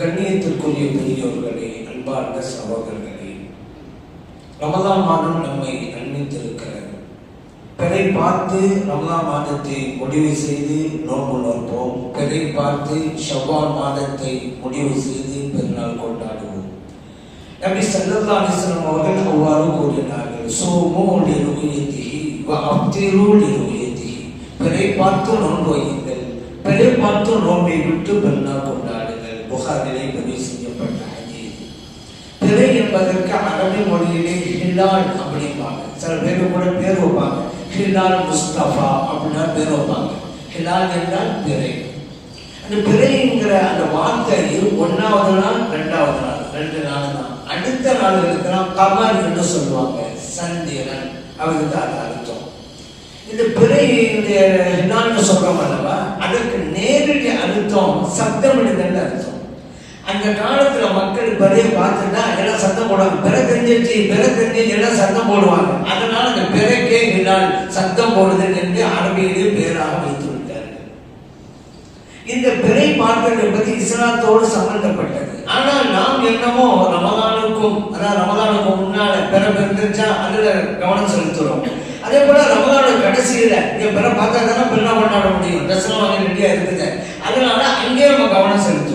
கண்ணியத்திற்குரிய பெரியோர்களே அன்பார்ந்த சகோதரர்களே ரமதான் மாதம் நம்மை அன்பித்திருக்கிறது பிறை பார்த்து ரமதான் மாதத்தை முடிவு செய்து நோன்பு நோற்போம். பிறை பார்த்து ஷவ்வால் மாதத்தை முடிவு செய்து பெருநாள் கொண்டாடுவோம். நபி சல்லல்லா அலிஸ்லாம் அவர்கள் அவ்வாறு கூறினார்கள். சோமோ லிருயத்திஹி அப்திரோ அப்திரு பிறை பார்த்து நோன்பு வையுங்கள். பிறை பார்த்து நோன்பை விட்டு பெருநாள் கொண்டாடு புகாரிலே பதிவு செய்யப்பட்ட ஹதீஸ் திரை என்பதற்கு அரபி மொழியிலே ஹிலால் அப்படிம்பாங்க. சில பேர் கூட பேர் வைப்பாங்க. ஹிலால் முஸ்தபா அப்படின்னா பேர் வைப்பாங்க. ஹிலால் என்றால் திரை அந்த பிறைங்கிற அந்த வார்த்தை ஒன்றாவது நாள் ரெண்டாவது நாள் ரெண்டு நாள் தான். அடுத்த நாள் இருக்கிறான் கமர் என்று சொல்லுவாங்க. சந்திரன் அவருக்கு அது அர்த்தம். இந்த பிறை இந்த சொல்றோம் அல்லவா? அதற்கு நேரடி அர்த்தம் சப்தமிடுதல் அர்த்தம்? அந்த காலத்துல மக்கள் பெரிய பார்த்துட்டா எல்லாம் சத்தம் போடுவாங்க. பிற தெரிஞ்சிருச்சு பிற தெரிஞ்சு எல்லாம் சத்தம் போடுவாங்க. அதனால அந்த பிறக்கே என்னால் சத்தம் போடுதல் என்று அரபியிலே பேராக வைத்து விட்டார்கள். இந்த பிறை பார்த்தல் என்பது இஸ்லாத்தோடு சம்பந்தப்பட்டது. ஆனால் நாம் என்னமோ ரமதானுக்கும் அதாவது ரமதானுக்கு முன்னால பிற பிறந்துச்சா அதுல கவனம் செலுத்துறோம். அதே போல ரமதான கடைசியில இங்க பிற பார்த்தா தானே பிள்ளை கொண்டாட முடியும். தசனம் வாங்க ரெடியா இருக்குது. அதனால அங்கேயே நம்ம கவனம் செலுத்தும்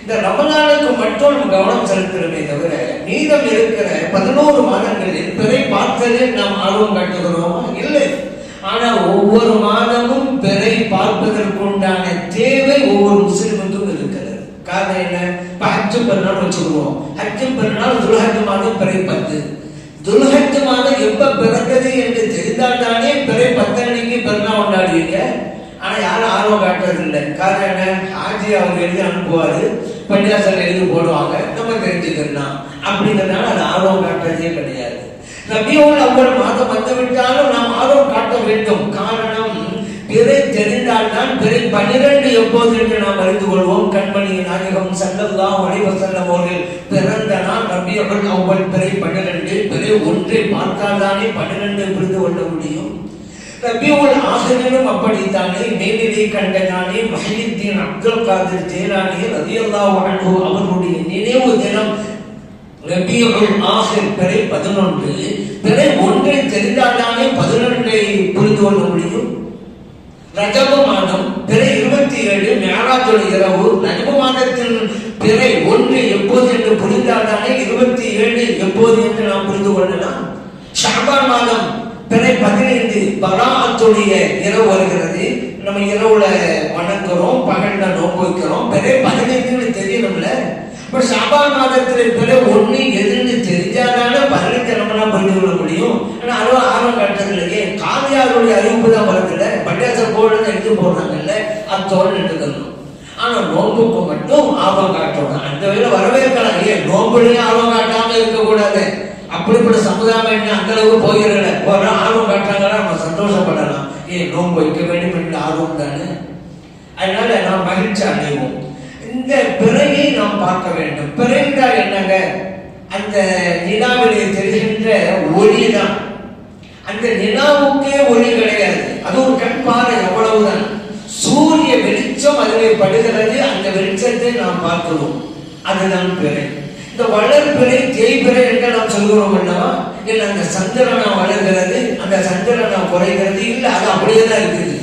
இந்த ரமதானுக்கு மட்டும் நம்ம கவனம் செலுத்துறோமே தவிர மீதம் இருக்கிற பதினோரு மாதங்களில் பிறை பார்த்ததில் நாம் ஆர்வம் காட்டுகிறோமா? இல்லை. ஆனா ஒவ்வொரு மாதமும் பிறை பார்ப்பதற்குண்டான தேவை ஒவ்வொரு முஸ்லிமுக்கும் இருக்கிறது. காரணம் என்ன? இப்ப ஹஜ்ஜு பெருநாள் வச்சுக்குவோம். ஹஜ்ஜு பெருநாள் துல்ஹஜ் மாதம் பிறை பத்து. துல்ஹஜ் மாதம் எப்ப பிறந்தது என்று தெரிந்தால் தானே பிறை பத்தனைக்கு பெருநாள் கொண்டாடுவீங்க? ஆனா யாரும் ஆர்வம் காட்டுறது இல்லை காரணம் என்ன? ஆஜி அவங்க எழுதி அனுப்புவாரு. பள்ளியாசல் எழுதி போடுவாங்க. நம்ம தெரிஞ்சுக்கலாம் அப்படிங்கிறதுனால அது ஆர்வம் காட்டுறதே கிடையாது. ரபியோல் அவ்வளவு மாதம் வந்துவிட்டாலும் நாம் ஆர்வம் காட்ட வேண்டும். காரணம் பிறை தெரிந்தால்தான் பிறை பனிரெண்டு எப்போது என்று நாம் அறிந்து கொள்வோம். கண்மணி நாயகம் சல்லல்லா வலைவசல்லம் அவர்கள் பிறந்த நாள் ரபியோல் அவ்வளவு பிறை பனிரெண்டு பிறை ஒன்றை பார்த்தால்தானே பன்னிரண்டு புரிந்து கொள்ள முடியும். ரபியுல் ஆசிரியரும் அப்படித்தானே மேலிலே கண்டதானே மஹிதீன் அப்துல் காதிர் ஜேலானி ரதியல்லாஹு அன்ஹு அவர்களுடைய நினைவு தினம் ரபியுல் ஆசிர் பிறை பதினொன்று. பிறை ஒன்றை தெரிந்தால்தானே பதினொன்றை புரிந்து கொள்ள முடியும்? ரஜப மாதம் பிறை இருபத்தி ஏழு மேராஜோட இரவு. ரஜப மாதத்தின் பிறை ஒன்று எப்போது என்று புரிந்தால்தானே இருபத்தி ஏழு எப்போது என்று நாம் புரிந்து கொள்ளலாம்? ஷாபான் மாதம் பிறை பதினேழு பராத்துடைய இரவு வருகிறது. நம்ம இரவுல வணங்குறோம் பகல்ல நோக்கு வைக்கிறோம். பிறகு பதினைஞ்சுன்னு தெரியணும்ல இப்ப சபா மாதத்துல பிறை ஒண்ணு எதுன்னு தெரிஞ்சாதான பதினைந்து நம்மளாம் புரிந்து கொள்ள முடியும். ஆனா அதுவும் ஆர்வம் காட்டுறது இல்லையே. காவியாருடைய அறிவிப்பு தான் வருதுல்ல. பட்டியாசர் போர்டு எடுத்து போடுறாங்கல்ல. அத்தோடு எடுத்துக்கணும். ஆனா நோம்புக்கு மட்டும் ஆர்வம் காட்டணும். அந்த வேலை வரவேற்கலாம். ஏன் நோன்புலயும் ஆர்வம் காட்டாம இருக்கக்கூடாது. அப்படிப்பட்ட சமுதாயம் என்ன? அந்த அளவுக்கு போகிறல ஒரு ஆர்வம் காட்டுறாங்கன்னா நம்ம சந்தோஷப்படலாம். ஏன் நோன்பு வைக்க வேண்டும் என்ற ஆர்வம் தானே? அதனால நாம் மகிழ்ச்சி அடைவோம். இந்த பிறையை நாம் பார்க்க வேண்டும். பிறைந்தால் என்னங்க? அந்த நிலாவிலே தெரிகின்ற ஒளி தான் அந்த நிலாவுக்கே ஒளி கிடையாது. அது ஒரு கண் பாறை சூரிய வெளிச்சம் அதிலே படுகிறது. அந்த வெளிச்சத்தை நாம் பார்க்கிறோம். அதுதான் பிறை. இந்த வளர்பிறை தேய்பிறை என்று நாம் சொல்கிறோம் அல்லவா இல்ல அந்த சந்திரனா வளர்கிறது அந்த சந்திரனா குறைகிறது இல்ல அது அப்படியே தான் இருக்குது.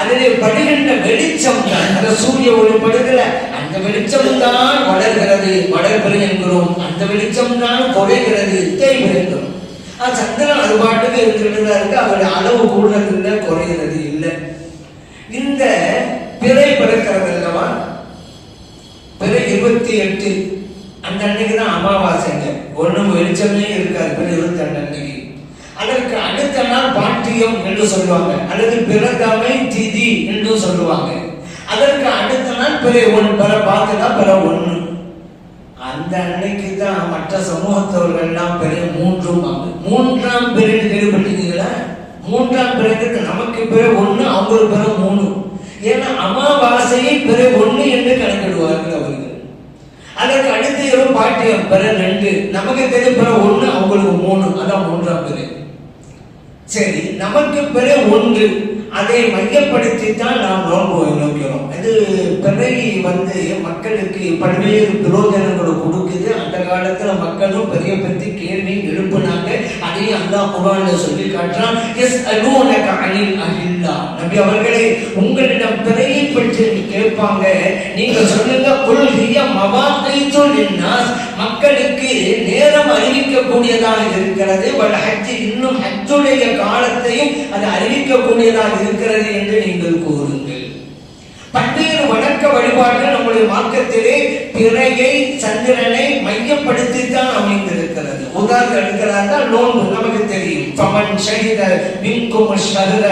அதிலே படுகின்ற வெளிச்சம் தான். அந்த சூரிய ஒளி படுகிற அந்த வெளிச்சம் தான் வளர்கிறது. வளர்பிறை என்கிறோம் அந்த வெளிச்சம் தான் குறைகிறது. தேய்பிறை என்கிறோம். ஆனா சந்திரன் அது பாட்டுக்கு இருக்கிறது தான் இருக்கு. அவருடைய அளவு கூடுறது இல்லை குறைகிறது இல்லை. இந்த பிறை பிறக்கிறது அல்லவா? பிறை இருபத்தி எட்டு. அந்த அன்னைக்கு தான் அமாவாசைங்க ஒண்ணும் வெளிச்சமே இருக்காது பிறை இருபத்தி ரெண்டு அன்னைக்கு. அதற்கு அடுத்த நாள் பாட்டியம் என்று சொல்லுவாங்க. அல்லது பிறந்தமை திதி என்று சொல்லுவாங்க. அதற்கு அடுத்த நாள் பிற ஒன்று பிற பார்த்துனா பிற ஒன்று. அந்த அன்னைக்கு தான் மற்ற சமூகத்தவர்கள்லாம் பெரிய மூன்றும் மூன்றாம் பிறகு கேள்விப்பட்டீங்களா மூன்றாம் பிறகு நமக்கு பிற ஒன்று அவங்களுக்கு பிற மூணு. ஏன்னா அமாவாசையை பிற ஒன்று என்று கணக்கிடுவார்கள் அவர்கள். அதற்கு அடுத்து பாட்டியம் பிற ரெண்டு. நமக்கு தெரியும் பிற ஒன்று அவங்களுக்கு மூணு. அதான் மூன்றாம் பிறை சரி நமக்கு பெற ஒன்று. அதை மையப்படுத்தித்தான் நாம் நோன்பு நோக்கிறோம். இது பிறை வந்து மக்களுக்கு பல்வேறு பிரயோஜனங்களை கொடுக்குது. அந்த காலத்தில் மக்களும் பெரிய பற்றி கேள்வி எழுப்புனாங்க. அதையும் அல்லாஹ் குரான்ல சொல்லி காட்டுறான். எஸ் அலூனக அனில் அஹில்லா. நபி அவர்களே உங்களிடம் பிறையை பற்றி கேட்பாங்க. நீங்க சொல்லுங்க குல் ஹிய மவாகைத்து மக்களுக்கு நேரம் அறிவிக்கக்கூடியதாக இருக்கிறது. பட் ஹஜ் இன்னும் ஹஜ்ஜுடைய காலத்தையும் அது அறிவிக்கக்கூடியதாக இருக்கிறது என்று நீங்கள் கூறுங்கள். வழிபாடுகள் நம்முடைய மார்க்கத்திலே பிறையை சந்திரனை மையப்படுத்தி தான் அமைந்திருக்கிறது. உதாரணம் எடுக்கிறார்கள் நோன்பு நமக்கு தெரியும். பமன் சகித மின்கும் ஷஹர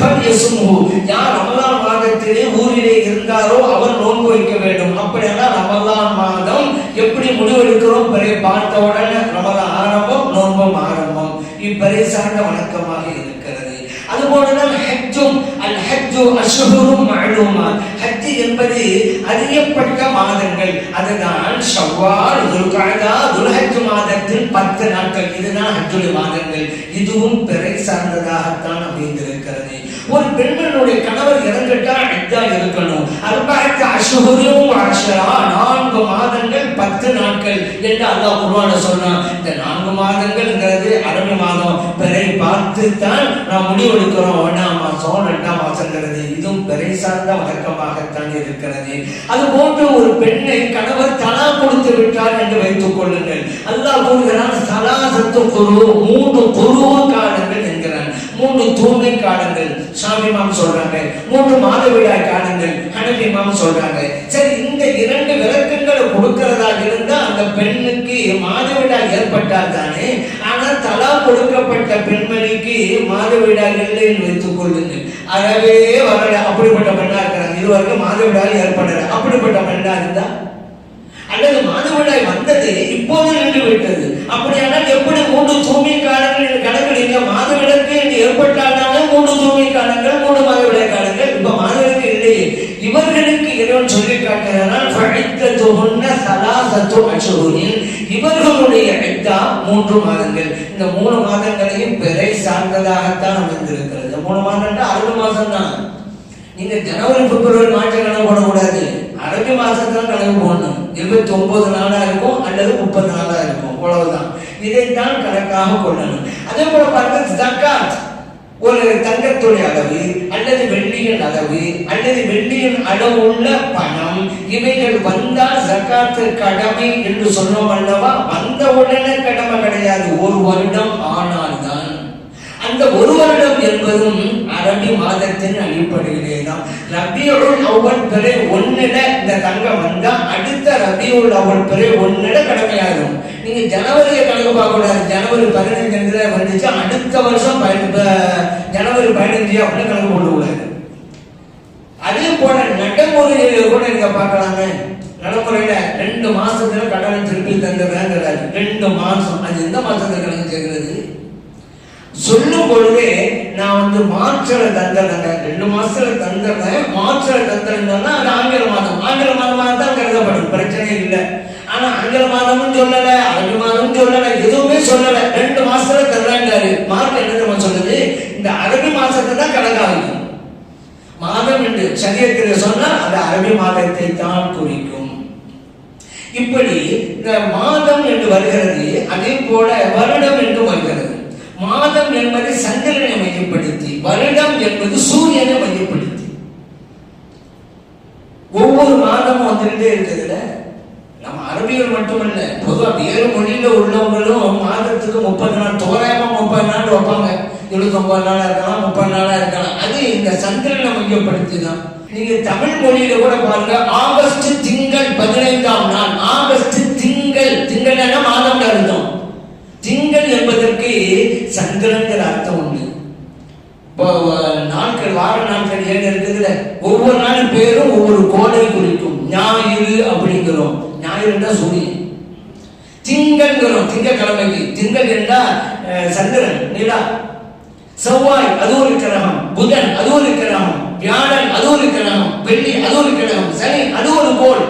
பரியசுமு யார் ரமலான் மாதத்திலே ஊரிலே இருந்தாரோ அவர் நோன்பு வைக்க வேண்டும். அப்படியெல்லாம் ரமலான் மாதம் எப்படி முடிவெடுக்கிறோம்? பிறை பார்த்த உடனே ரமலான் ஆரம்பம் நோன்பும் ஆரம்பம். இப்பறை சார்ந்த வணக்கமாக இருக்கிறது. அதுபோலதான் ஹஜ்ஜும் அல் ஹஜ்ஜு அஷ்ஹுரும் மஅலூமாத். என்பது அறியப்பட்ட மாதங்கள். அதுதான் ஷவ்வால் துல்கஅதா துல்ஹஜ் மாதத்தின் பத்து நாட்கள். இதுதான் ஹஜ்ஜுடைய மாதங்கள். இதுவும் பிறை சார்ந்ததாகத்தான் அமைந்திருக்கிறது. ஒரு பெண்மனுடைய கணவர் இறந்துட்டா இதா இருக்கணும். அர்பாயத்து அஷ்ஹுரும் அஷ்ரா நான்கு மாதங்கள் பத்து நாட்கள் என்று அல்லாஹ் குருவான சொன்னான். இந்த நான்கு மாதங்கள்ங்கிறது அரபு மாதம். பிறை பார்த்து தான் நாம் முடிவெடுக்கிறோம். ஒன்றாம் மாசம் ரெண்டாம் மாசங்கிறது இதுவும் பிறை சார்ந்த வழக்கமாகத்தான் இருக்கிறது. அது போன்று ஒரு பெண்ணை கணவர் தலா கொடுத்து விட்டார் என்று வைத்துக் கொள்ளுங்கள். அல்லாஹ் கூறுகிறான் சலாசத்து குரு மூன்று குருவ காலங்கள் என்கிறான். மூன்று தூண்மை காலங்கள். சாமி மாம் சொல்றாங்க. மூன்று மாதவிடாய் காலங்கள் ஹனபி மாம் சொல்றாங்க. சரி இந்த இரண்டு விளக்கங்களை கொடுக்கிறதாக இருந்தா அந்த பெண்ணு மாதவிடாய் ஏற்பட்டால் தானே? ஆனா தலா கொடுக்கப்பட்ட பெண்மணிக்கு மாதவிடாய் இல்லை என்று வைத்துக் கொள்ளுங்கள். அறவே வரல அப்படிப்பட்ட பெண்ணா இருக்கிறாங்க. இதுவரைக்கும் மாதவிடாய் ஏற்படல. அப்படிப்பட்ட பெண்ணா இருந்தா? அல்லது மாதவிடாய் வந்தது இப்போது நின்று விட்டது. அப்படியானால் எப்படி மூன்று தூய்மை காலங்கள் என்று கணக்கிடுங்க? மாதவிடக்கு என்று ஏற்பட்டால்தானே மூன்று தூய்மை காலங்கள் மூன்று மாதவிடாய் காலங்கள் இப்ப மாதவிடக்கு இல்லையே. இவர்களுக்கு இறைவன் சொல்லி காட்டுகிறான் ஃபஅத்ததுஹுன்ன ஸலாஸத்து அஷ்ஹுரின் இவர்களுடைய இத்தா மூன்று மாதங்கள். இந்த மூணு மாதங்களையும் பிறை சார்ந்ததாகத்தான் அமைந்திருக்கிறது. இந்த மூணு மாதம்னா அறுபது மாதம் தான் நீங்க ஜனவரி பிப்ரவரி மார்ச் கணக்கு போடக்கூடாது. அரபி மாசத்துல கணக்கு போடணும். இருபத்தி ஒன்பது நாளா இருக்கும் அல்லது முப்பது நாளா இருக்கும். அவ்வளவுதான். இதைத்தான் கணக்காக கொள்ளணும். அதே போல பார்த்தா ஜக்காத். ஒரு தங்கத்துடைய அளவு அல்லது வெள்ளியின் அளவு அல்லது வெள்ளியின் அளவு உள்ள பணம் இவைகள் வந்தால் ஜக்காத்து கடமை என்று சொன்னோம் அல்லவா? வந்த உடனே கடமை கிடையாது. ஒரு வருடம் ஆனால்தான். அந்த ஒரு வருடம் என்பதும் அரபி மாதத்தின் அடிப்படையிலே தான் ரபியுள் அவ்வள் பிறை ஒன்னிட இந்த தங்கம் வந்தா அடுத்த ரபியுள் அவ்வள் பிறை ஒன்னிட கடமையாகும். நீங்க ஜனவரியை கணக்கு பார்க்க கூடாது ஜனவரி பதினஞ்சு வந்துச்சு. அடுத்த வருஷம் ஜனவரி பதினஞ்சு அப்படின்னு கணக்கு போட அதே போல நடைமுறையில கூட நீங்க பார்க்கலாமே நடைமுறையில ரெண்டு மாசத்துல கடனை திருப்பி தந்துடுறேங்கிறாரு ரெண்டு மாசம். அது எந்த மாசத்துல கணக்கு சேர்க்கிறது? சொல்லும் பொழுதே நான் வந்து மார்ச்ல தந்துடுறேங்க ரெண்டு மாசத்துல தந்துடுறேன் மார்ச்ல தந்துடுறேன்னா அது ஆங்கில மாதம். ஆங்கில மாதமாக தான் கருதப்படும் பிரச்சனை இல்லை. ஆனா ஆங்கில மாதமும் சொல்லல ஆங்கில மாதமும் சொல்லல எதுவுமே சொல்லல. ரெண்டு மாசத்துல தர்றாங்காரு மார்க் என்ன நம்ம சொல்லுது? இந்த அரபி மாசத்தை தான் கணக்காகும் மாதம் என்று சரியத்தில் சொன்னால் அது அரபி மாதத்தை தான் குறிக்கும். இப்படி இந்த மாதம் என்று வருகிறது அதே போல வருடம் என்று வருகிறது. மாதம் என்பது சந்திரனை என்பது சூரியனை மையப்படுத்தி. ஒவ்வொரு மாதமும் வந்துட்டே இருக்கிறதுல நம்ம அரபியல் மட்டுமல்ல பொதுவா வேறு மொழியில உள்ளவங்களும் மாதத்துக்கு முப்பது நாள் தோராயமா முப்பது நாள் வைப்பாங்க. இருபத்தொன்பது நாளா இருக்கலாம் முப்பது நாளா இருக்கலாம். அது இந்த சந்திரனை மையப்படுத்தி தான் நீங்க தமிழ் மொழியில கூட பாருங்க ஆகஸ்ட் திங்கள் பதினைந்தாம் நாள். ஆகஸ்ட் திங்கள் திங்கள் மாதம் அர்த்தம்? திங்கள் என்பதற்கு சந்திரங்கிற அர்த்தம் உண்டு. நாட்கள் வார நாட்கள் ஏழு இருக்குதுல? ஒவ்வொரு நாளும் பேரும் ஒவ்வொரு கோடை குறிக்கும். ஞாயிறு அப்படிங்கிறோம். ஞாயிறு என்றால் சூரியன். திங்கள்ங்கிறோம். திங்கக்கிழமைக்கு திங்கள் என்றால் சந்திரன். நிலா செவ்வாய் அது ஒரு கிரகம். புதன் அது ஒரு கிரகம். வியாழன் அது ஒரு கிரகம். வெள்ளி அது ஒரு கிரகம். சனி அது ஒரு கோல்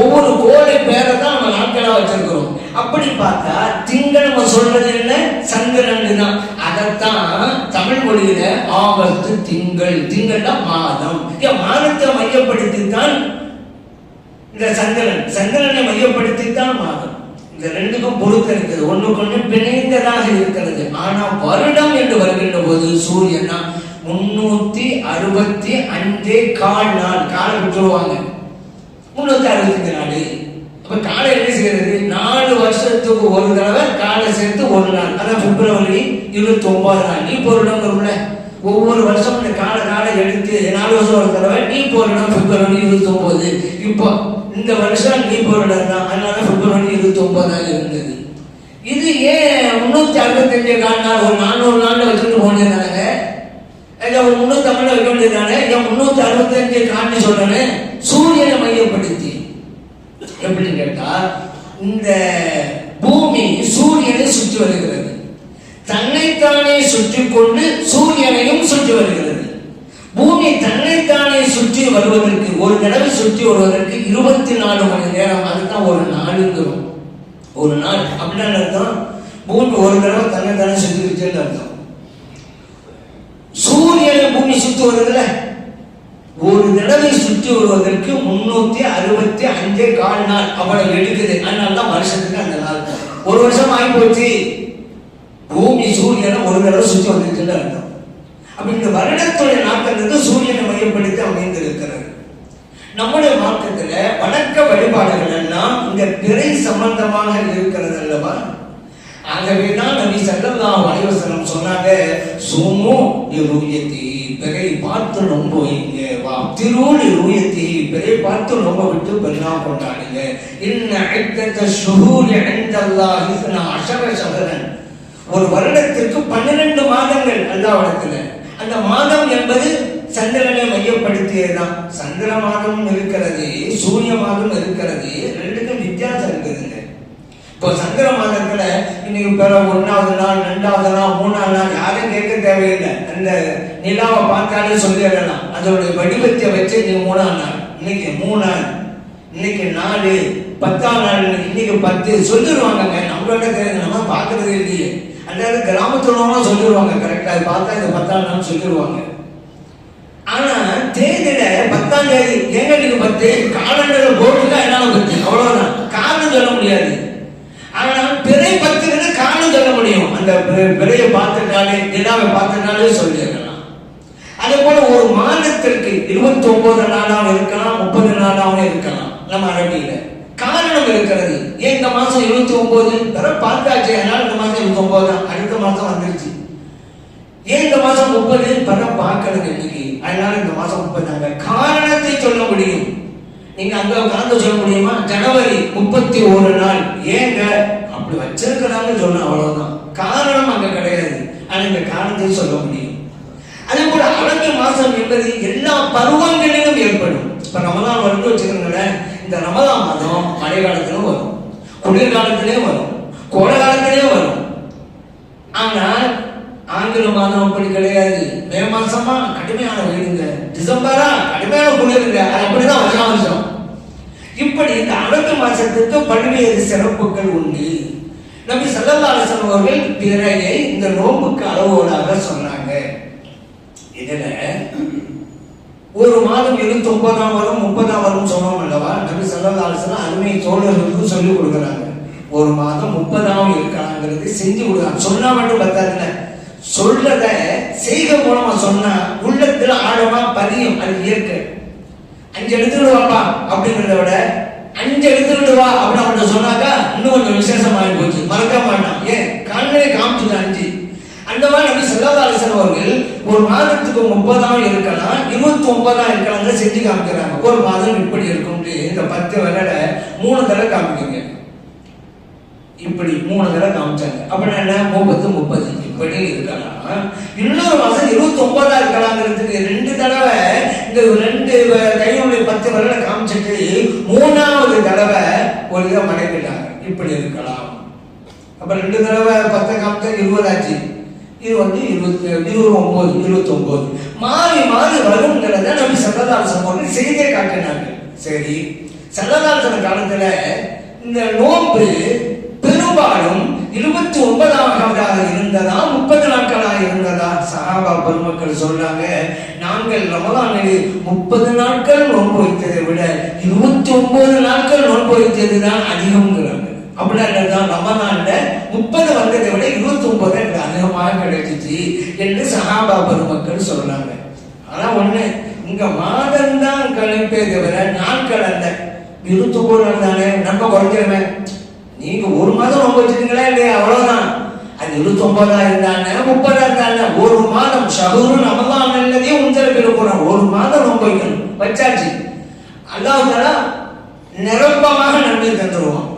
ஒவ்வொரு கோடை பேரை தான் நம்ம நாட்களாக வச்சிருக்கிறோம். அப்படி பார்த்தா திங்கள் நம்ம சொல்றது என்ன? சந்திரன் தான். அதைத்தான் தமிழ் மொழியில ஆபத்து திங்கள். திங்கள்னா மாதம். ஏன் மாதத்தை மையப்படுத்தி தான் இந்த சந்திரன் சந்திரனை மையப்படுத்தி தான் மாதம். இந்த ரெண்டுக்கும் பொருத்தம் இருக்குது. ஒண்ணுக்கு ஒண்ணு பிணைந்ததாக இருக்கிறது. ஆனா வருடம் என்று வருகின்ற போது சூரியனா முன்னூத்தி அறுபத்தி அஞ்சே கால் நாள். கால் விட்டுருவாங்க. முன்னூத்தி அறுபத்தஞ்சு நாள் அப்ப காலை என்ன செய்யறது? நாலு வருஷத்துக்கு ஒரு தடவை காலை சேர்த்து ஒரு நாள். அதான் பிப்ரவரி இருபத்தி ஒன்பது நாள். நீ போரிடம் வரும்ல ஒவ்வொரு வருஷமும் இந்த கால காலை எடுத்து நாலு வருஷம் ஒரு தடவை நீ போரிடம் பிப்ரவரி இருபத்தி ஒன்பது இப்போ இந்த வருஷம் நீ போரிடம் தான். அதனால பிப்ரவரி இருபத்தி ஒன்பதாக இருந்தது. இது ஏன் முன்னூத்தி அறுபத்தஞ்சு கால் நாள் ஒரு நானூறு நாள்ல வச்சுட்டு போனதுனாலங்க ஐயா ஒரு முன்னூத்தி ஐம்பது வைக்க வேண்டியதானே ஏன் முன்னூத்தி அறுபத்தஞ்சு காட்டு சொல்றேன் சூரியனை மையப்படுத்தி எப்படின்னு கேட்டா இந்த பூமி சூரியனை சுற்றி வருகிறது. தன்னைத்தானே சுற்றி கொண்டு சூரியனையும் சுற்றி வருகிறது. பூமி தன்னைத்தானே சுற்றி வருவதற்கு ஒரு தடவை சுற்றி வருவதற்கு இருபத்தி நாலு மணி நேரம் அதுதான் ஒரு நாளுங்கிறோம் ஒரு நாள் அப்படின்னு அர்த்தம். பூமி ஒரு தடவை தன்னைத்தானே சுற்றி வச்சுன்னு அர்த்தம். சூரியனை பூமி சுற்றி வருதுல்ல? ஒரு தடவை சுற்றி வருவதற்கு முன்னூத்தி அறுபத்தி அஞ்சே கால் நாள் அவ்வளவு எடுக்குது. அதனால தான் வருஷத்துக்கு அந்த நாள். ஒரு வருஷம் ஆகி போச்சு பூமி சூரியனை ஒரு தடவை சுற்றி வந்துருச்சுன்னு அர்த்தம் அப்படி இந்த வருடத்துடைய நாட்கள் சூரியனை மையப்படுத்தி அமைந்திருக்கிறது. நம்முடைய மாற்றத்தில் வணக்க வழிபாடுகள் எல்லாம் இந்த பிறை சம்பந்தமாக இருக்கிறது அல்லவா? ஆகவே தான் நபி ஸல்லல்லாஹு அலைஹி வஸல்லம் சொன்னாங்க சுமு லிருயதி பிறை பார்த்து நோம்புவீங்க வா. திருளி ருயதி பிறை பார்த்து ரொம்ப விட்டு பெருநா கொண்டாடுங்க. இன்ன இத்தத்த ஷுஹூரி இன்தல்லாஹி இஸ்னா அஷர ஷஹரன் ஒரு வருடத்திற்கு பன்னிரண்டு மாதங்கள் அல்லாவிடத்துல. அந்த மாதம் என்பது சந்திரனை மையப்படுத்தியதுதான். சந்திர மாதம் இருக்கிறது சூரிய மாதம் இருக்கிறது ரெண்டுக்கும் வித்தியாசம் இருக்குதுங்க. இப்போ சந்திர மாதத்துல இன்னைக்கு பிற ஒன்றாவது நாள் ரெண்டாவது நாள் மூணாவது நாள் யாரும் கேட்க தேவையில்லை. அந்த நிலாவை பார்த்தாலே சொல்லிடலாம் அதோட வடிவத்தை வச்சு நீ மூணாம் நாள். இன்னைக்கு மூணு நாள் இன்னைக்கு நாலு பத்தாம் நாள். இன்னைக்கு பத்து. சொல்லிடுவாங்கங்க நம்மளோட நம்ம பார்க்கறது இல்லையே. அதாவது கிராமத்துல சொல்லிடுவாங்க கரெக்டா பார்த்தா இந்த பத்தாம் நாள் சொல்லிடுவாங்க ஆனா தேதியில பத்தாம் தேதி. எங்க நீங்க பத்து? காலண்டர்ல போட்டுக்கா என்னால பத்து? அவ்வளவுதான். காரணம் சொல்ல முடியாது. ஆனா பிறை பத்துன்னு காரணம் சொல்ல முடியும். அந்த பிறையை பார்த்துட்டாலே நிலாவை பார்த்துட்டாலே சொல்லிடுறேன். அதே போல ஒரு மாதத்திற்கு இருபத்தி ஒன்பது நாளாவும் இருக்கலாம் முப்பது நாளாவும் இருக்கலாம் நம்ம அரபியில. காரணம் இருக்கிறது. ஏன் இந்த மாசம் இருபத்தி ஒன்பது வர பார்த்தாச்சு அதனால இந்த மாசம் இருபத்தி ஒன்பது தான் அடுத்த மாசம் வந்துருச்சு. ஏன் இந்த மாசம் முப்பது? பர பார்க்கறது இன்னைக்கு அதனால இந்த மாசம் முப்பதாங்க காரணத்தை சொல்ல முடியும். நீங்க அங்க காரணத்தை சொல்ல முடியுமா? ஜனவரி முப்பத்தி ஒரு நாள். ஏங்க? அப்படி வச்சிருக்கிறாங்க சொன்ன அவ்வளவுதான். காரணம் அங்க கிடையாது. ஆனா இந்த காரணத்தை சொல்ல முடியும். அதே போல அரபி மாசம் என்பது எல்லா பருவங்களிலும் ஏற்படும். இப்ப ரமதான் வந்து வச்சுக்கோங்களேன். இந்த ரமதான் மாதம் மழை காலத்திலும் வரும். குளிர்காலத்திலேயும் வரும். கோடை காலத்திலேயும் வரும். ஆனால் ஆங்கில மாதம் அப்படி கிடையாது. மே மாசமா கடுமையான வெயிலுங்க. டிசம்பரா கடுமையான குளிருங்க. அது அப்படிதான் வருஷம் வருஷம். இப்படி இந்த அரபு மாசத்துக்கு பல்வேறு சிறப்புகள் உண்டு. நம்பி ஸல்லல்லாஹு அவர்கள் பிறையை இந்த நோம்புக்கு அளவோடாக சொன்னார். இதுல ஒரு மாதம் இருபத்தி ஒன்பதாம் வரும் முப்பதாம் வரும் சொன்னோம் அல்லவா? நபி சல்லா அலைஹி அருமை தோழர்களுக்கு சொல்லிக் கொடுக்குறாங்க. ஒரு மாதம் முப்பதாம் இருக்கலாங்கிறது செஞ்சு கொடுக்குறாங்க. சொன்னா மட்டும் பத்தாதுல சொல்றத செய்க மூலமா சொன்னா உள்ளத்துல ஆழமா பதியும். அது இயற்கை. அஞ்சு எடுத்துட்டு அப்படிங்கிறத விட அஞ்சு எடுத்துட்டு அப்படின்னு அவன்கிட்ட சொன்னாக்கா இன்னும் கொஞ்சம் விசேஷமாகி போச்சு மறக்க மாட்டான் ஏன் கண்ணே காமிச்சுது அஞ்சு அந்த மாதிரி நபி ஸல்லல்லாஹு அலைஹி வஸல்லம் அவர்கள் ஒரு மாதத்துக்கு முப்பதாம் இருக்கலாம் இருபத்தி ஒன்பதாம் இருக்கலாம் செஞ்சு காமிக்கிறாங்க. ஒரு மாதம் இப்படி இருக்கும் இந்த பத்து விளையாட மூணு தடவை காமிக்குங்க இப்படி மூணு தடவை காமிச்சாங்க. அப்படின்னா என்ன? முப்பத்து முப்பது. இப்படி இருக்கலாம். இன்னொரு மாதம் இருபத்தி ஒன்பதா இருக்கலாங்கிறதுக்கு ரெண்டு தடவை இந்த ரெண்டு கையுடைய பத்து வருட காமிச்சிட்டு மூணாவது தடவை ஒரு இதை மடக்கிட்டாங்க. இப்படி இருக்கலாம். அப்ப ரெண்டு தடவை பத்து காமிச்சா இருபதாச்சு. இது வந்து இருபத்தி இருபது ஒன்பது இருபத்தி மாறி மாறி வருங்கிறத நம்ம சல்லதாரசன் போட்டு செய்தே காட்டினாங்க. சரி. சல்லதாரசன் காலத்துல இந்த நோன்பு பெரும்பாலும் இருபத்தி ஒன்பதாவதாக இருந்ததா முப்பது நாட்களாக இருந்ததா? சஹாபா பெருமக்கள் சொல்றாங்க நாங்கள் ரமலானில் முப்பது நாட்கள் நோன்பு வைத்ததை விட இருபத்தி ஒன்பது நாட்கள் நோன்பு வைத்தது தான் அதிகம்ங்கிறாங்க. அப்படிதான் ரமலான்ல முப்பது வந்ததை விட இருபத்தி ஒன்பது எனக்கு அதிகமாக கிடைச்சிச்சு என்று சகாபா பெருமக்கள் சொல்றாங்க. ஆனா ஒண்ணு இங்க மாதம் தான் கழிப்பே தவிர நாட்கள் அல்ல இருபத்தி ஒன்பது தானே நம்ம குறைக்கிறோமே. நீங்க ஒரு மாதம் ரொம்ப வச்சிருக்கீங்களா இல்லையா? அவ்வளவுதான். அது இருபத்தி ஒன்பதா இருந்தாங்க முப்பதா இருந்தாங்க ஒரு மாதம் ஷஹூரு நமதான் நல்லதே உஞ்சலுக்கு இருக்கிறோம் ஒரு மாதம் ரொம்ப வைக்கணும். வச்சாச்சு. அல்லாஹ் நிரப்பமாக நன்மை தந்துருவோம்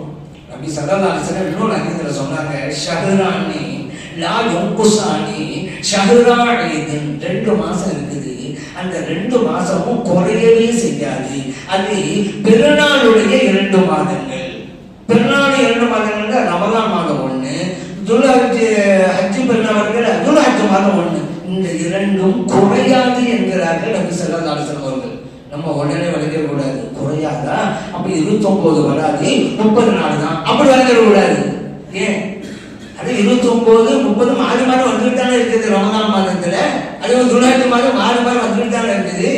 நபி சல்லல்லாஹு இன்னொரு ஹதீஸ்ல சொன்னாங்க ஷஹ்ரானி லா யுன்குசானி ஷஹ்ரானீதன் ரெண்டு மாசம் இருக்குது. அந்த ரெண்டு மாசமும் குறையவே செய்யாது. அது பிறநாளுடைய இரண்டு மாதங்கள். பிறநாள் இரண்டு மாதங்கள் ரமதான் மாதம் ஒண்ணு துல்ஹஜ் ஹஜ்ஜு பெருநாள் துல்ஹஜ் மாதம் ஒண்ணு. இந்த இரண்டும் குறையாது என்கிறார்கள் நபி ஸல்லல்லாஹு அலைஹி அவர்கள். நம்ம உடனே விளைக்க குறையாதா? அப்ப இருபத்தி ஒன்பது வராது முப்பது நாள் தான். அப்படி விளைக்க ஏன்? அது இருபத்தி ஒன்பது முப்பது மாறி மாறி வந்துட்டு தானே இருக்குது ரமதான் மாதத்துல. அது ஒரு துணாயிரத்து மாதம் மாறி மாறி வந்துட்டு தானே இருக்குது.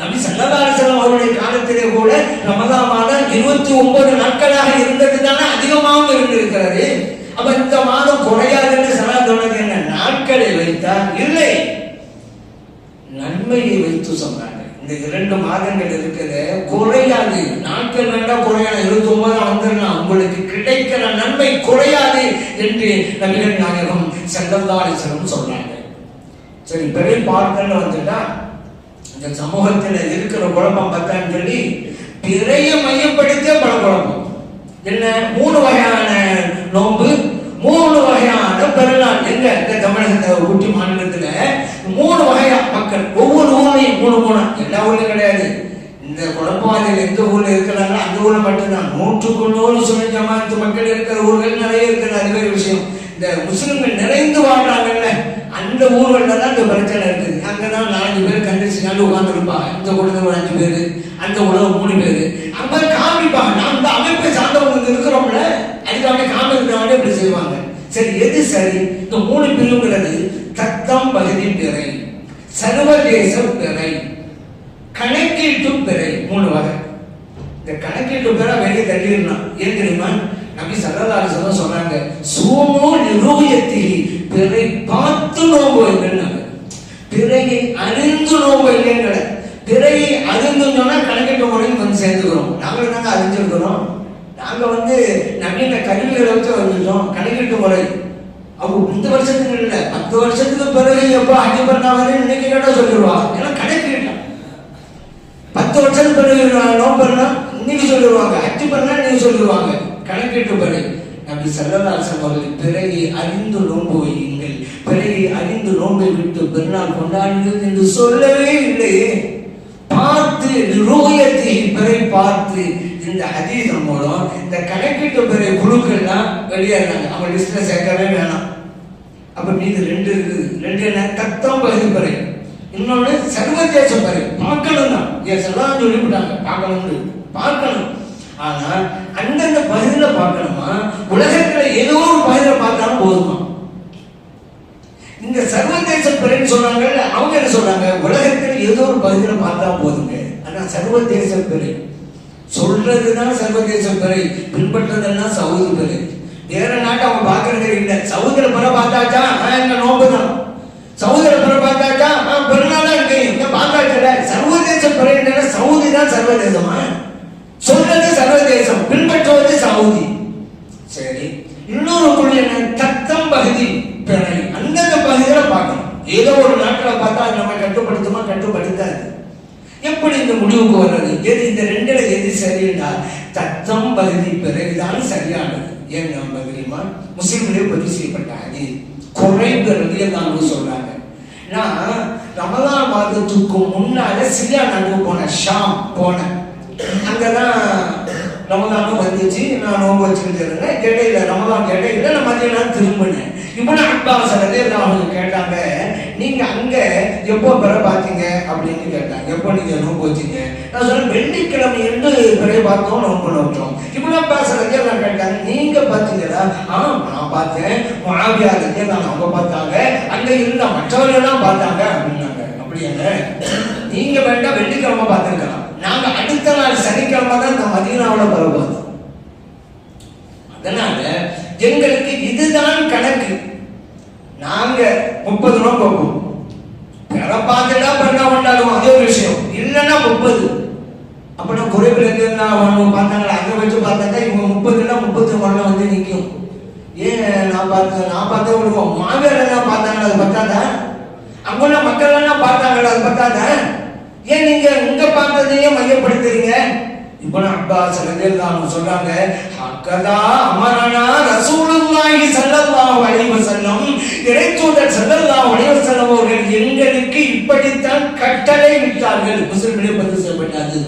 நம்பி சங்கபாரசலம் அவருடைய காலத்திலே கூட ரமதான் மாதம் இருபத்தி ஒன்பது நாட்களாக இருந்தது தானே அதிகமாகவும் இருந்திருக்கிறது. அப்ப இந்த மாதம் குறையாதுன்னு சலா சொன்னது என்ன நாட்களை வைத்தா இல்லை. நன்மையை வைத்து சொன்னார். இந்த இரண்டு மாதங்கள் இருக்குது குறையாது நாட்கள் வேண்டாம் குறையாது இருபத்தி ஒன்பது வந்துடலாம் உங்களுக்கு கிடைக்கிற நன்மை குறையாது என்று நவீன நாயகம் செல்லந்தாரிசனம் சொல்றாங்க சரி பெரிய பார்க்கன்னு வந்துட்டா இந்த சமூகத்தில் இருக்கிற குழப்பம் பார்த்தான்னு சொல்லி பிறைய மையப்படுத்திய பல குழப்பம். என்ன? மூணு வகையான நோன்பு மூணு வகையான பெருநாள் எங்க? இந்த தமிழகத்தை ஊட்டி மாநிலத்துல மூணு வகையா மக்கள். ஒவ்வொரு ஊர்லயும் மூணு மூணு எல்லா ஊர்லயும் கிடையாது. இந்த குழப்பவாதிகள் எந்த ஊர்ல இருக்கிறாங்களோ அந்த ஊர்ல மட்டும்தான். நூற்றுக்கு நூறு சுமை ஜமாத்து மக்கள் இருக்கிற ஊர்கள் நிறைய இருக்கிற அது வேறு விஷயம். இந்த முஸ்லிம்கள் நிறைந்து வாழ்றாங்கல்ல. அந்த ஊர்கள்ல தான் இந்த பிரச்சனை இருக்குது. அங்கதான் நாலஞ்சு பேர் கண்டிச்சுனாலும் உட்காந்துருப்பாங்க இந்த குடும்பம் ஒரு அஞ்சு பேர் அந்த உலகம் மூணு பேர். அங்க காமிப்பாங்க. நான் அந்த அமைப்பை சார்ந்தவங்க இருக்கிறோம்ல. அதுக்காக காமிக்கிறவங்க இப்படி செய்வாங்க. சரி எது சரி? இந்த மூணு பிரிவுங்கிறது தத்தம் பகுதி பிறை. சர்வதேச பிறை. கணக்கீட்டு பிறை மூணு வகை. இந்த கணக்கீட்டு பிறை வெளியே தள்ளிடலாம் ஏன் தெரியுமா? நபி சல்லல்லாஹு சொன்னாங்க சோமோ நிரூபியத்தில் பிறை பார்த்து நோம்பு வைக்கணும் பிறையை அறிந்து நோம்பு வைக்கிற பிறையை அறிந்து சொன்னா கணக்கீட்டு முறையும் கொஞ்சம் சேர்ந்துக்கிறோம். நாங்கள் என்னங்க அறிஞ்சிருக்கிறோம்? நாங்கள் வந்து நவீன கருவிகளை வச்சு வந்துட்டோம் கணக்கீட்டு முறை அவங்க இந்த வருஷத்துக்கு இல்லை பத்து வருஷத்துக்கு பிறகு எப்போ அஞ்சு பண்ணாவது இன்னைக்கு கேட்டா சொல்லிடுவாங்க. ஏன்னா கணக்கிட்டான் பத்து வருஷத்துக்கு பிறகு நான் நோம்புறா இன்னைக்கு சொல்லிடுவாங்க. அஞ்சு பண்ணா நீங்க சொல்லிடுவாங்க. கணக்கிட்டு பிறகு நபி சல்லல்லாசம் அவர்கள் பிறகு அறிந்து நோன்பு வையுங்கள். பிறகு அறிந்து நோன்பை விட்டு பெருநாள் கொண்டாடுங்கள் என்று சொல்லவே இல்லையே பார்த்து ரூயத்தை பிறை பார்த்து இந்த ஹதீசம் மூலம் இந்த கணக்கிட்டு பெரிய குழுக்கள்லாம் வெளியேறாங்க. அவங்க லிஸ்ட்ல சேர்க்கவே வேணாம். அப்ப மீது ரெண்டு இருக்குது. ரெண்டு என்ன? தத்தம் பகுதி பறை. இன்னொன்னு சர்வதேச பறை. பார்க்கணும் தான். எஸ் எல்லாம் சொல்லிவிட்டாங்க பார்க்கணும்னு பார்க்கணும் ஆனா அந்தந்த பகுதியில பார்க்கணுமா? உலகத்துல ஏதோ ஒரு பகுதியில பார்த்தாலும் போதுமா? இந்த சர்வதேச பிறைன்னு சொன்னாங்க அவங்க என்ன சொல்றாங்க உலகத்தில் ஏதோ ஒரு பகுதியில பார்த்தா போதுங்க. ஆனா சர்வதேச பிறை. சொல்றதுதான் சர்வதேச பிறை. பின்பற்றதெல்லாம் சவுதி பிறை வேற நாட்டை அவங்க பார்க்கறது இல்லை. சவுதியில பிற பார்த்தாச்சா என்ன எங்க நோம்பு தான் சவுதியில பிற பார்த்தாச்சா ஆஹ் பெருநாளா இருக்கு. இங்க பார்த்தாச்சுல. சர்வதேச பிறை என்னன்னா சவுதி தான் சர்வதேசமா? சொல்றது சர்வதேசம். பின்பற்றுவது சவுதி. சரி. இன்னொரு புள்ளி என்ன? தத்தம் பகுதி பிறை. அந்தந்த பகுதியில பார்க்கணும். ஏதோ ஒரு நாட்டில் பார்த்தா நம்ம கட்டுப்படுத்துமா? கட்டுப்படுத்தாது. எப்படி இந்த முடிவுக்கு வர்றது? எது இந்த ரெண்டுல எது சரின்னா தத்தம் பகுதி பிறகுதான் சரியானது. ஏன் நம்ம தெரியுமா? முஸ்லீம்களே பதிவு செய்யப்பட்ட அது குறைங்கிறது எல்லாம் சொல்றாங்க. நான் ரமலான் மாதத்துக்கு முன்னால சிரியா நாட்டுக்கு போனேன் ஷாம் போனேன். அங்கதான் ரமதானும் வந்துச்சு. நான் நோம்பு வச்சுக்கிட்டு இருந்தேன். இடையில ரமதான் இடையில நான் மதியம் நேரம் திரும்பினேன். இப்போ அப்பாஸ் அவங்க கேட்டாங்க நீங்க அங்க எப்போ பிற பார்த்தீங்க? அப்படின்னு கேட்டாங்க. எப்போ நீங்க நோம்பு வச்சீங்க? நான் சொன்னேன் வெள்ளிக்கிழமை என்று பிறகு பார்த்தோம் நம்ம நோற்றோம் இப்படிலாம் பேசுறதே நான் கேட்டாங்க நீங்க பார்த்தீங்களா? ஆ நான் பார்த்தேன். மாவியா நான் அவங்க பார்த்தாங்க. அங்க இருந்த மற்றவர்கள் எல்லாம் பார்த்தாங்க அப்படின்னாங்க. அப்படியாங்க நீங்க வேண்டாம் வெள்ளிக்கிழமை பார்த்துருக்கலாம். நாங்க அடுத்த நாள் சனிக்கிழமை தான் இந்த மதியனாவோட பரவாது அதனால எங்களுக்கு இதுதான் கணக்கு. நாங்க முப்பது ரூபா போகும் பிற பார்த்துட்டா கொண்டாடுவோம். அதே ஒரு விஷயம். இல்லைன்னா முப்பது. அப்படின்னா குறைவில் இருந்து அவங்க பார்த்தாங்களா? அங்கே வச்சு பார்த்தாக்கா இவங்க முப்பதுனா முப்பத்தி ஒன்றில் வந்து நிற்கும் ஏன் நான் பார்த்து நான் பார்த்தா விடுவோம் மாவேலாம் பார்த்தாங்களா? அது பத்தாதா? அங்குள்ள மக்கள் எல்லாம் பார்த்தாங்களா? அது பத்தாதா? ஏன் நீங்க உங்க பார்த்ததையே மையப்படுத்துறீங்க? இப்போ பேர் தான் சொல்றாங்க அக்கதா அமரனா ரசூலுல்லாஹி ஸல்லல்லாஹு அலைஹி வஸல்லம். இறைத்தூதர் ஸல்லல்லாஹு அலைஹி வஸல்லம் அவர்கள் எங்களுக்கு இப்படித்தான் கட்டளை விட்டார்கள். முஸ்லிம்களே பதிவு செய்யப்பட்டது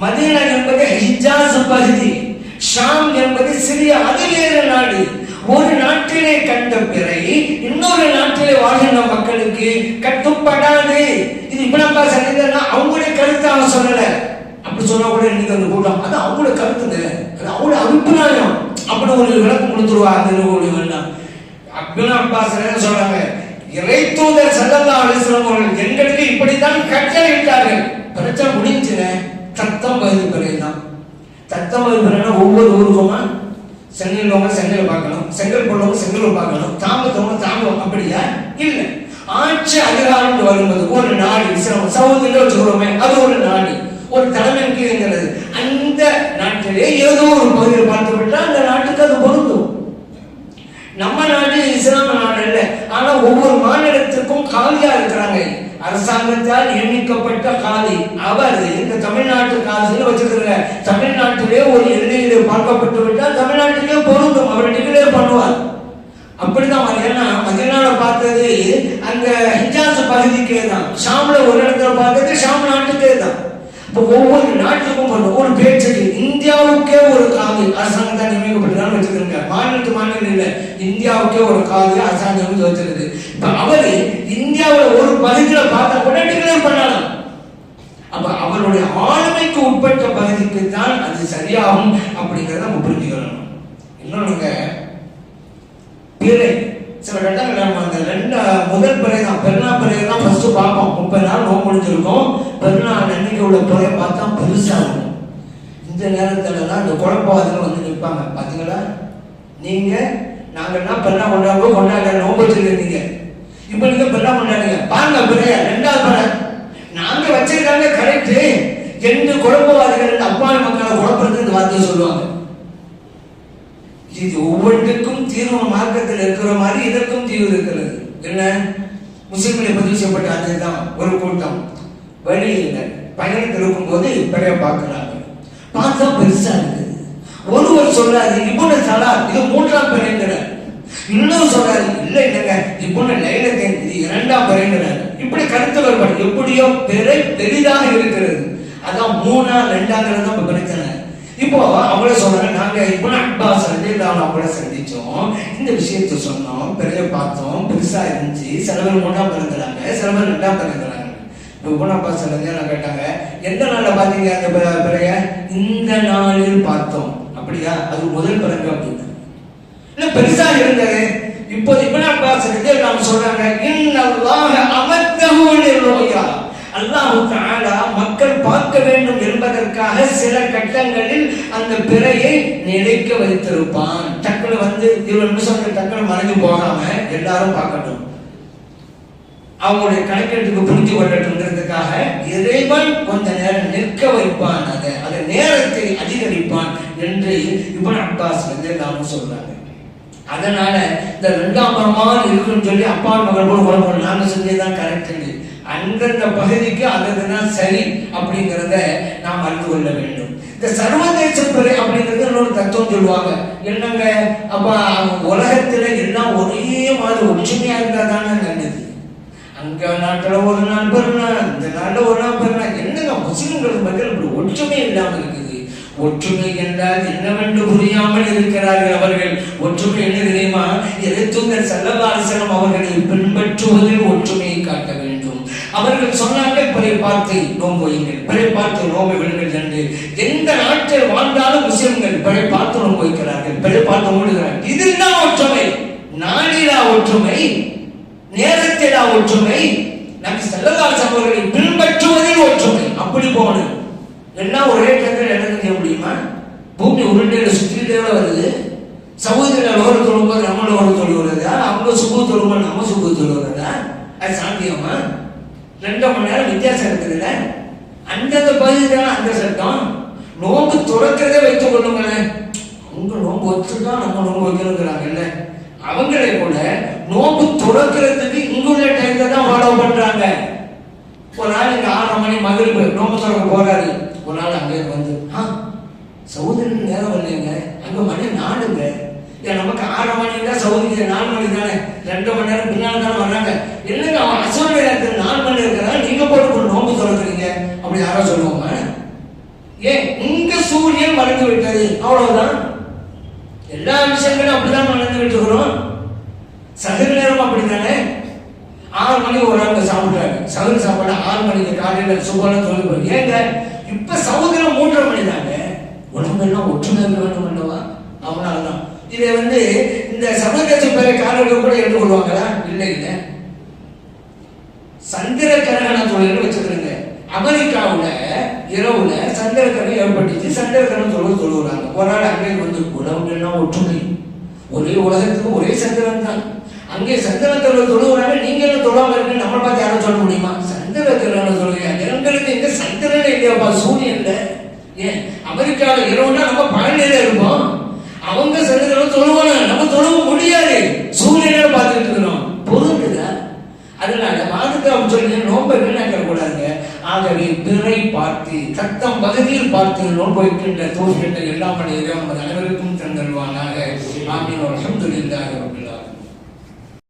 முடிஞ்சு மதீனா என்பது ஹிஜா பகுதி. ஷாம் என்பது சிறிய அது நாடு. ஒரு நாட்டிலே கண்ட பிறகு இன்னொரு நாட்டிலே வாழ்கின்ற மக்களுக்கு கட்டுப்படாது. இது இப்படிப்பா சரிந்தா அவங்களுடைய கருத்தை அவன் சொல்லல. அப்படி சொன்னா கூட இன்னைக்கு அந்த கூட்டம் அது அவங்களோட கருத்துங்க அது அவங்களோட அபிப்பிராயம் அப்படி ஒரு விளக்கம் கொடுத்துருவா அது ஒரு வேண்டாம் அப்துல் அப்பாஸ் என்ன சொல்றாங்க? இறை தூதர் செல்லல்லா வஸல்லம் அவர்கள் எங்களுக்கு இப்படித்தான் கட்டளையிட்டார்கள் பிரச்சனை முடிஞ்சுனேன் தத்தம் பகுதி பிறகு தான். தத்தம் பகுதி பிறகுனா ஒவ்வொரு ஊருக்குமா? சென்னையில் உள்ளவங்க செங்கல் பார்க்கணும். செங்கல் போடுறவங்க செங்கல் பார்க்கணும். தாமத்தவங்க தாமம் அப்படியா? இல்லை. ஆட்சி அதிகாரம் வரும்போது ஒரு நாடு இஸ்லாம் சவுதியில் வச்சுக்கிறோமே அது ஒரு நாடு. ஒரு தலைமை கீழ்ங்கிறது. அந்த நாட்டிலே ஏதோ ஒரு பகுதியில் பார்த்து விட்டால் அந்த நாட்டுக்கு அது பொருந்தும். நம்ம நாடு இஸ்லாம நாடு இல்லை ஆனா ஒவ்வொரு மாநிலத்திற்கும் காலியா இருக்கிறாங்க. அரசாங்கத்தால் நியமிக்கப்பட்ட காலி. அவர் இந்த தமிழ்நாட்டு காசில் வச்சிருக்கிற தமிழ்நாட்டிலே ஒரு எல்லையிலே பார்க்கப்பட்டு விட்டால் தமிழ்நாட்டிலே பொருந்தும். அவர் டிகிளேர் பண்ணுவார். அப்படிதான் ஏன்னா மதினால பார்த்தது அந்த ஹிஜாஸ் பகுதிக்கே தான் ஷாம்ல ஒரு இடத்துல பார்த்தது ஷாம் நாட்டுக்கே தான் இப்போ ஒவ்வொரு நாட்டுக்கும் பண்ணும் ஒரு பேச்சுக்கு இந்தியாவுக்கே ஒரு காது அரசாங்கத்தால் நியமிக்கப்பட்டதான் வச்சிருக்காங்க மாநிலத்து மாநிலம் இல்லை. இந்தியாவுக்கே ஒரு காது பகுதிகளை பார்த்த உடனே கூட டிக்ளேர் பண்ணலாம். அப்ப அவருடைய ஆளுமைக்கு உட்பட்ட பகுதிக்கு தான் அது சரியாகும் அப்படிங்கிறத நம்ம புரிஞ்சுக்கணும். இன்னொன்னுங்க பிறை. சில கட்டங்கள் நம்ம அந்த ரெண்டு முதல் பிறை தான் பெருநா பிறை தான் ஃபர்ஸ்ட் பார்ப்போம். முப்பது நாள் நோம்பு முடிஞ்சிருக்கோம். பெருநாள் அன்னைக்கு உள்ள பிறையை பார்த்தா பெருசா இருக்கும். இந்த நேரத்துல தான் இந்த குழப்பவாதிகள் வந்து நிற்பாங்க. பாத்தீங்களா? நீங்க நாங்க என்ன பெருநா கொண்டாடுவோம் கொண்டாடுற நோம்பு வச்சிருக்கீங்க இப்ப நீங்க பெருநா பாருங்க பிறைய ரெண்டாவது பிறை நாங்க வச்சிருக்காங்க கரெக்ட் என்று குழப்பவாதிகள் அப்பாவி மக்களை குழப்பறதுக்கு வார்த்தை சொல்லுவாங்க. இது ஒவ்வொன்றுக்கும் தீர்வு மார்க்கத்தில் இருக்கிற மாதிரி இதற்கும் தீர்வு இருக்கிறது. என்ன? முஸ்லிம்களை பதிவு செய்யப்பட்ட அதுதான். ஒரு கூட்டம். வழியில் பயணத்தில் இருக்கும்போது பிறைய பார்க்கிறாங்க. பார்த்தா பெருசா இருக்குது. ஒருவர் சொல்றாரு இப்புன சலா இது மூன்றாம் பிறைங்கிறார் இன்னும் சொல்றாரு இல்ல இல்லைங்க இப்பொண்ணு லைலத்தின் இது இரண்டாம் பிறைங்கிறார் இப்படி கருத்து வேறுபாடு எப்படியோ பிறை பெரிதாக இருக்கிறது. அதான் மூணா ரெண்டாங்கிறது நம்ம பிரச்சனை. இப்போ அவங்கள சொல்றாங்க நாங்க இப்போ அப்பாஸ் ரலியல்லாஹு அவங்கள சந்திச்சோம். இந்த விஷயத்த சொன்னோம் பெரிய பார்த்தோம். பெருசா இருந்துச்சு. சில பேர் மூணாம் பிறந்தாங்க சில பேர் ரெண்டாம் பிறந்துறாங்க இப்போ இப்போ அப்பாஸ் கேட்டாங்க எந்த நாள்ல பாத்தீங்க அந்த பிறைய? இந்த நாளில் பார்த்தோம். அப்படியா? அது முதல் பிறகு அப்படின்னு இன்னும் பெருசா இருந்தது. இப்போ இப்போ அப்பாஸ் நாம் சொல்றாங்க இன்னல்லாஹ அமத்தஹு லிருயா அல்லாஹ் தஆலா மக்கள் பார்க்க வேண்டும் என்பதற்காக சில கட்டங்களில் அந்த பிறையை நிலைக்க வைத்திருப்பான். டக்குனு வந்து இருபது நிமிஷம் டக்குனு மறைஞ்சு போகாம எல்லாரும் பார்க்கட்டும். அவங்களுடைய கணக்கெடுப்புக்கு புரிஞ்சு கொள்ளட்டுங்கிறதுக்காக இறைவன் கொஞ்ச நேரம் நிற்க வைப்பான் அதை. அந்த நேரத்தை அதிகரிப்பான் என்று இப்ப அப்பாஸ் வந்து நாமும் சொல்றாங்க. அதனால இந்த ரெண்டாம் பரமாக இருக்குன்னு சொல்லி அப்பா மகள் கூட குழப்பம் நாங்க செஞ்சதுதான் கரெக்ட் அந்தந்த பகுதிக்கு அதுதான் சரி அப்படிங்கிறத நாம் அறிந்து கொள்ள வேண்டும். இந்த சர்வதேச பிறை அப்படிங்கிறது இன்னொரு தத்துவம் சொல்லுவாங்க. என்னங்க? அப்ப உலகத்துல எல்லாம் ஒரே மாதிரி ஒற்றுமையா இருந்தா தானே நல்லது. அங்க நாட்டுல ஒரு நாள் பெருநாள் இந்த நாட்டுல ஒரு நாள் பெருநாள் என்னங்க முஸ்லிம்களுக்கு மக்கள் இப்படி ஒற்றுமை இல்லாமல் இருக்குது ஒற்றுமை என்றால் என்னவென்று புரியாமல் இருக்கிறார்கள் அவர்கள். ஒற்றுமை என்ன தெரியுமா? எழுத்துங்கள் செல்லவாசனம் அவர்களை பின்பற்றுவதில் ஒற்றுமையை காட்ட வேண்டும். அவர்கள் சொன்னார்கள் பிறை பார்த்து நோம்பு வையுங்கள். பிறை பார்த்து நோம்பு விடுங்கள் என்று. எந்த நாட்டில் வாழ்ந்தாலும் முஸ்லிம்கள் பிறை பார்த்து நோம்பு வைக்கிறார்கள். பிறை பார்த்து மூடுகிறார்கள் இதுதான் ஒற்றுமை. நாளிலா ஒற்றுமை நேரத்திலா ஒற்றுமை. நம் செல்லதாஸ் அவர்களை பின்பற்றுவதில் ஒற்றுமை. அப்படி போனது எல்லாம் ஒரே டேக்கில் என்ன செய்ய முடியுமா? பூமி உருண்டையில சுற்றிட்டே வருது. சமூகத்தில் ஒரு தொழும்போது நம்மள ஒரு தொழுகிறதா அவங்க சுகு தொழும்போது நம்ம சுகு தொழுகிறதா அது சாத்தியமா? ரெண்டு மணி நேரம் வித்தியாசம் இருக்குதுல்ல அந்தந்த பகுதியில் அந்த சட்டம். நோம்பு துறக்கிறதே வைத்துக் கொள்ளுங்களேன். அவங்க நோம்பு வச்சுதான் நம்ம நோம்பு வைக்கணுங்கிறாங்கல்ல அவங்களே கூட நோம்பு துறக்கிறதுக்கு இங்குள்ள டைம்ல தான் ஃபாலோ பண்றாங்க. ஒரு நாள் இங்க ஆறரை மணி மகிழ்வு நோம்பு துறக்க போறாரு. ஒரு நாள் அங்கே வந்து ஆ சௌதரின் நேரம் இல்லைங்க அங்கே மணி நாடுங்க ஏன் நமக்கு ஆறு மணி தான் சௌதரி நாலு மணி தானே? ரெண்டு மணி நேரம் பின்னால் தானே வர்றாங்க. என்னங்க அவன் அசோல் நேரத்தில் நாலு மணி இருக்கிறதா நீங்கள் போட்டு நோம்பு திறக்கிறீங்க. அப்படி யாரோ சொல்லுவாங்க. ஏன் உங்க சூரியன் மறைந்து விட்டது. அவ்வளவுதான். எல்லா விஷயங்களும் அப்படிதான் நடந்து விட்டுக்கிறோம் சகல நேரம் அப்படித்தானே? ஆறு மணி ஒரு ஆள் சாப்பிட்றாங்க. சகல சாப்பாடு ஆறு மணிக்கு காலையில் சுகமான தொழில் ஏங்க இப்ப சமுதிரம் மூன்றரை மணி தாங்க உடம்பெல்லாம் ஒற்றுமை வேண்டும் அல்லவா? அவனால்தான். இதை வந்து இந்த சமூகத்தை பேரை காலையில் கூட எடுத்துக்கொள்வாங்களா இல்லை இல்லை. சந்திர கிரகண தொழில் வச்சுக்கிறேங்க. அமெரிக்காவில் இரவுல சந்திர கிரகணம் ஏற்பட்டுச்சு. சந்திர கிரகண தொழில் தொழுகிறாங்க ஒரு நாள் அங்கே வந்து உலகெல்லாம் ஒற்றுமை. ஒரே உலகத்துக்கு ஒரே சந்திரன் தான். அங்கே சந்திர தொழில் தொழுகிறாங்க நீங்க என்ன தொழாம இருக்கு நம்ம பார்த்து யாரும் சொல்ல முடியுமா? சந்திர கிரகண தொழுகிறாங்க சந்திரன் சூரியன்ல ஏன்? அமெரிக்காவில் இரவுனா நம்ம பழனியில இருப்போம் அவங்க சந்திரன் தொழுவாங்க நம்ம தொழுவ முடியாது. சூரியனை பார்த்துட்டு இருக்கிறோம். பொருந்துதா அதனால மாதுக்காவும் சொல்லி நோன்பை வீணாக்க கூடாதுங்க ஆகவே பிறை பார்த்து தத்தம் பகுதியில் பார்த்து நோன்பு வைக்கின்ற தோல்கின்ற எல்லா மனிதரும் நமது அனைவருக்கும் தந்தருவானாக ஆமீன்.